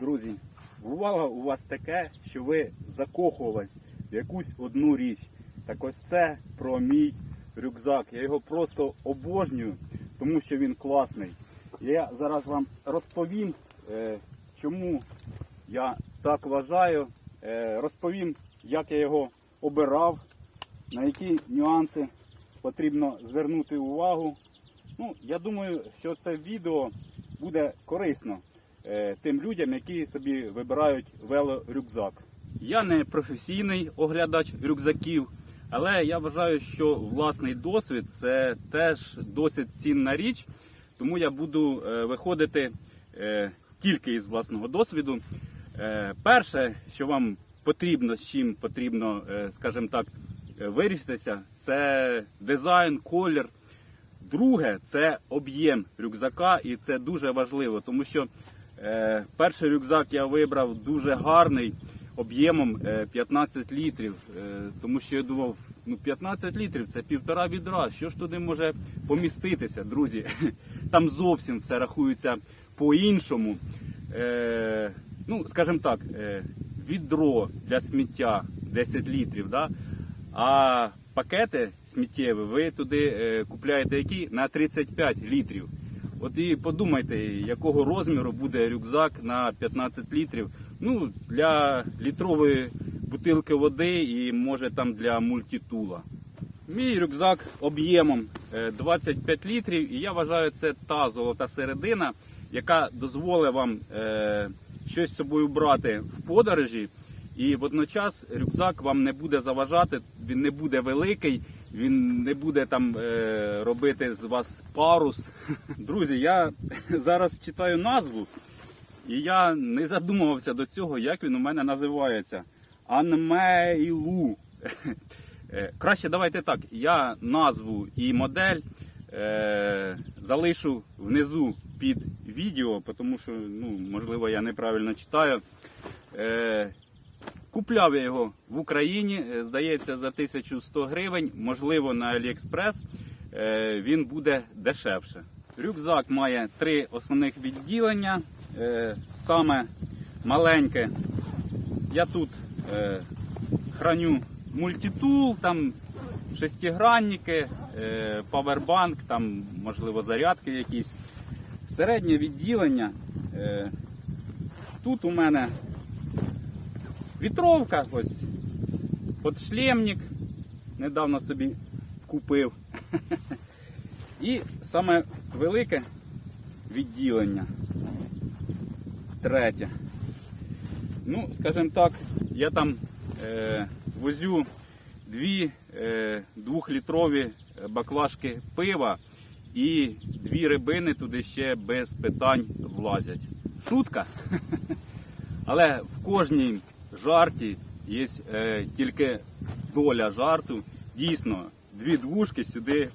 Друзі, бувало у вас таке, що ви закохувались в якусь одну річ. Так ось це про мій рюкзак. Я його просто обожнюю, тому що він класний. Я зараз вам розповім, е, чому я так вважаю. Е, Розповім, як я його обирав, на які нюанси потрібно звернути увагу. Ну, я думаю, що це відео буде корисно тим людям, які собі вибирають велорюкзак. Я не професійний оглядач рюкзаків, але я вважаю, що власний досвід це теж досить цінна річ, тому я буду е, виходити е, тільки із власного досвіду. Е, Перше, що вам потрібно, з чим потрібно, е, скажімо так, е, вирішитися, це дизайн, колір. Друге це об'єм рюкзака, і це дуже важливо, тому що е, перший рюкзак я вибрав дуже гарний об'ємом е, 15 літрів, е, тому що я думав, ну 15 літрів це півтора відра. Що ж туди може поміститися, друзі? Там зовсім все рахується по-іншому. Е, ну, скажімо так, е, відро для сміття 10 літрів, да? а пакети сміттєві ви туди е, купляєте які на 35 літрів. От і подумайте, якого розміру буде рюкзак на 15 літрів. Ну, для літрової бутилки води і може там для мультитула. Мій рюкзак об'ємом е, 25 літрів, і я вважаю, це та золота середина, яка дозволить вам е, щось з собою брати в подорожі. І водночас рюкзак вам не буде заважати, він не буде великий, він не буде там е, робити з вас парус. Друзі, я зараз читаю назву, і я не задумувався до цього, як він у мене називається. Анмейлу. Е, Краще давайте так. Я назву і модель е, залишу внизу під відео, тому що, ну, можливо, я неправильно читаю. Е, Купляв я його в Україні, е, здається, за 1100 гривень, можливо, на AliExpress е, він буде дешевше. Рюкзак має три основних відділення. Е, Саме маленьке. Я тут храню мультитул, там шестигранники, павербанк, там, можливо, зарядки якісь. Середнє відділення. Тут у мене вітровка, ось подшлемник. Недавно собі купив. І саме велике відділення. Третє. Ну, скажімо так, я там е, возю дві е, двохлітрові баклажки пива і дві рибини туди ще без питань влазять. Шутка. Але в кожній жарті є е, тільки доля жарту. Дійсно, дві двушки сюди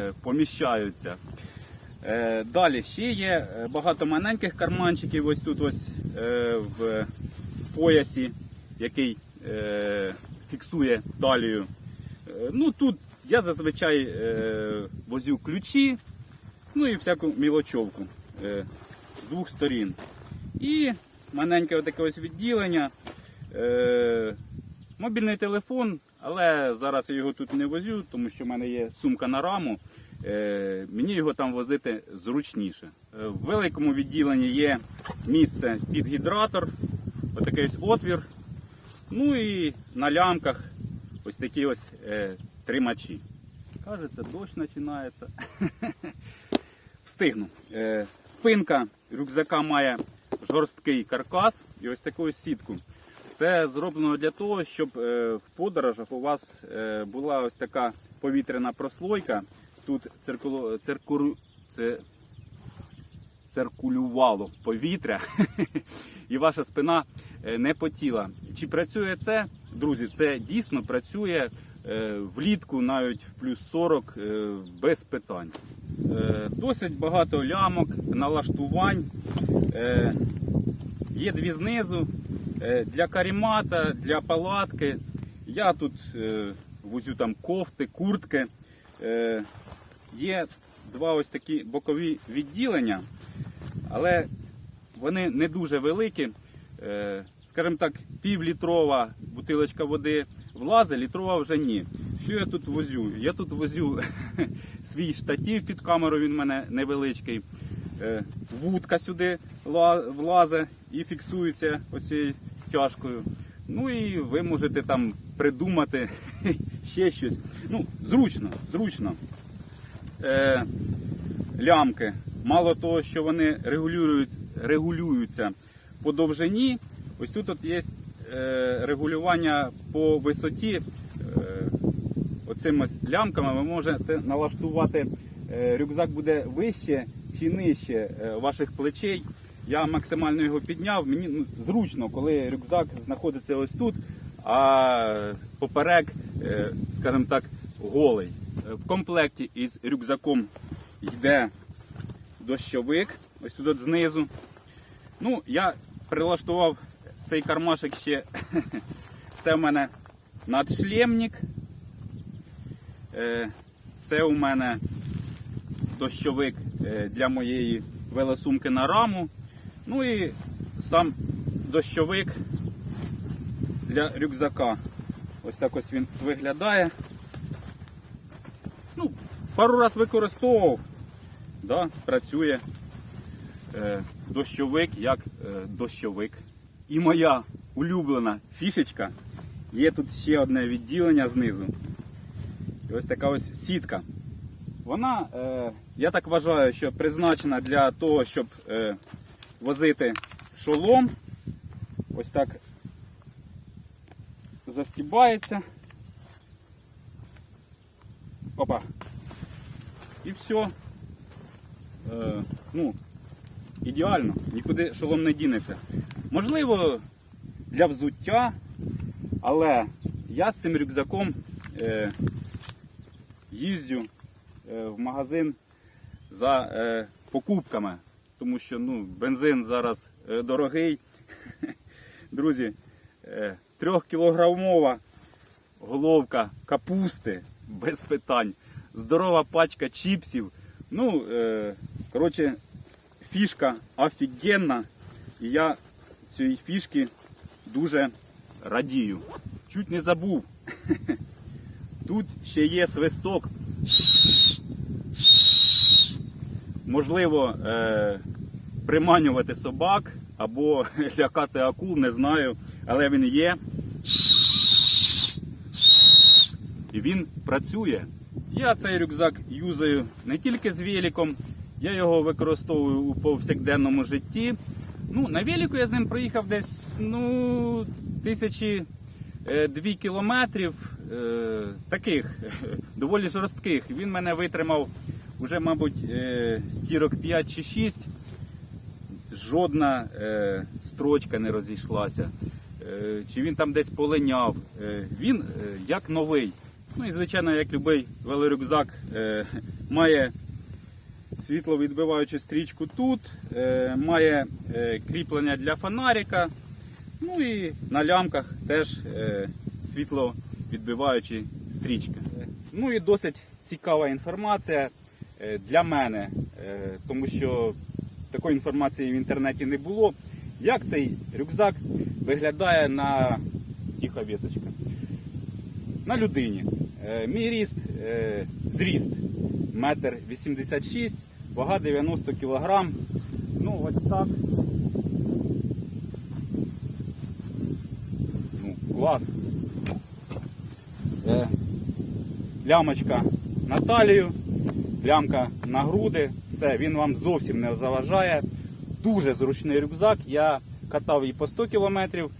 е, поміщаються. Е, далі ще є багато маленьких карманчиків ось тут ось в поясі, який фіксує талію. Ну тут я зазвичай возю ключі, ну і всяку мілочовку з двох сторін. І маленьке таке ось відділення. Е, мобільний телефон, але зараз я його тут не возю, тому що в мене є сумка на раму. Е, мені його там возити зручніше. Е, в великому відділенні є місце під гідратор, отакий ось отвір. Ну і на лямках ось такі ось е, тримачі. Кажеться, дощ починається. Встигну. Е, спинка рюкзака має жорсткий каркас і ось таку ось сітку. Це зроблено для того, щоб е, в подорожах у вас е, була ось така повітряна прослойка. Тут циркулу, циркуру, це, циркулювало повітря, і ваша спина е, не потіла. Чи працює це, друзі? Це дійсно працює влітку, навіть в плюс 40 е, без питань. Досить багато лямок, налаштувань. Є дві знизу для карімата, для палатки. Я тут е, возю там кофти, куртки. Е, Є два ось такі бокові відділення, але вони не дуже великі. е, скажімо так, півлітрова бутилочка води влазить, літрова вже ні. Що я тут возю? Я тут возю свій штатів під камеру, він в мене невеличкий. Е, Вудка сюди ла- влазить і фіксується оцією стяжкою. Ну і ви можете там придумати ще щось. Ну, зручно, зручно. Е, лямки. Мало того, що вони регулюють, регулюються по довжині, ось тут от є е, регулювання по висоті. Е, оцими лямками ви можете налаштувати, е, рюкзак буде вище чи нижче ваших плечей. Я максимально його підняв. Мені ну, зручно, коли рюкзак знаходиться ось тут, а поперек, е, скажімо так, голий. Е, В комплекті із рюкзаком йде дощовик, ось тут знизу. Ну, я прилаштував цей кармашик ще. Це в мене надшлемник. Е, Це у мене дощовик для моєї велосумки на раму. Ну і сам дощовик для рюкзака. Ось так ось він виглядає. Ну, пару раз використовував. Да, працює е, дощовик як е, дощовик. І моя улюблена фішечка. Є тут ще одне відділення знизу. І ось така ось сітка. Вона, е, я так вважаю, що призначена для того, щоб е, возити шолом. Ось так застібається. Опа. І все. Е, ну, ідеально, нікуди шолом не дінеться. Можливо, для взуття, але я з цим рюкзаком е, їздю е, в магазин за е, покупками, тому що ну, бензин зараз е, дорогий. Друзі, е, трьохкілограмова головка капусти без питань, здорова пачка чіпсів. Ну, е, коротше, фішка офігенна. І я цієї фішки дуже радію. Чуть не забув. Тут ще є свисток. Можливо, е, приманювати собак або лякати акул, не знаю, але він є. І він працює. Я цей рюкзак юзаю не тільки з великом, я його використовую у повсякденному житті. Ну, на велику я з ним проїхав десь ну, тисячі е, дві кілометрів е, таких доволі жорстких. Він мене витримав вже, мабуть, е, стірок 5 чи 6. Жодна е, строчка не розійшлася. Е, чи він там десь полиняв. Він як новий. Ну і звичайно, як будь-який велорюкзак має світловідбиваючу стрічку тут, має кріплення для фонарика. Ну і на лямках теж світловідбиваючі стрічки. Ну і досить цікава інформація для мене, е, тому що такої інформації в інтернеті не було. Як цей рюкзак виглядає на тиха віточка? На людині. Е, Мій ріст, е, зріст метр 86, вага 90 кг. Ну, ось так. Ну, клас. Е, Лямочка на талію, лямка на груди, все, він вам зовсім не заважає. Дуже зручний рюкзак. Я катав її по 100 кілометрів.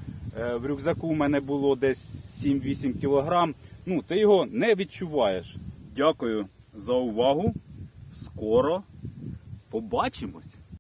В рюкзаку у мене було десь 7-8 кілограм. Ну, ти його не відчуваєш. Дякую за увагу. Скоро побачимось.